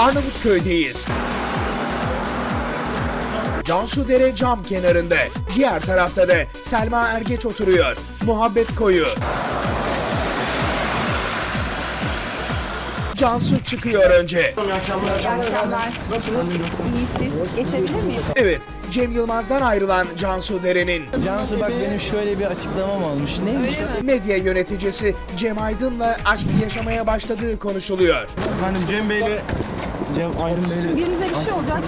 Arnavutköy'deyiz. Cansu Dere cam kenarında. Diğer tarafta da Selma Ergeç oturuyor. Muhabbet koyu. Cansu çıkıyor önce. İyi akşamlar. Nasılsınız? İyi siz. Geçebilir miyim? Evet, Cem Yılmaz'dan ayrılan Cansu Dere'nin Cansu bak benim şöyle bir açıklamam olmuş. Neymiş? medya yöneticisi Cem Aydın'la aşk yaşamaya başladığı konuşuluyor. Efendim Cem Bey'le Cem Aydın Bey'le Birinize bir şey olacak.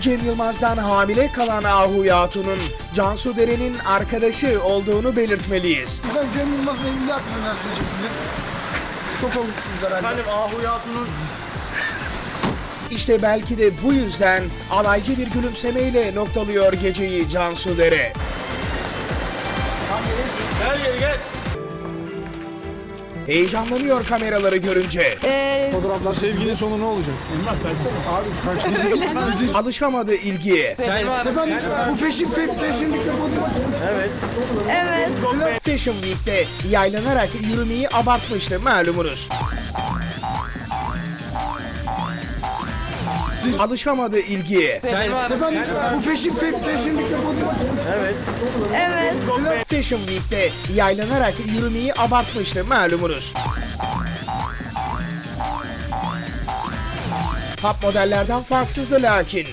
Cem Yılmaz'dan hamile kalan Ahu Yatun'un Cansu Dere'nin arkadaşı olduğunu belirtmeliyiz. Ben Cem Yılmaz'ın evliliği hakkında söyleyeceksiniz? Şok olmuşsunuz herhalde. Efendim Ahu Yatun'un İşte belki de bu yüzden alaycı bir gülümsemeyle noktalıyor geceyi Cansu Dere. Gel gel gel. Heyecanlanıyor kameraları görünce. Ee, Fotoğraflar sevginin sonu ne olacak? Alışamadı ilgiye. Efendim bu Fashion Fashion açılmış. evet. Fashion Week'te yaylanarak yürümeyi abartmıştı malumunuz. Alışamadı ilgiye. Efendim bu Fashion Fashion Week'te fotoğraf Evet. Fashion Week'te yaylanarak yürümeyi abartmıştı malumunuz. Top modellerden farksızdı lakin.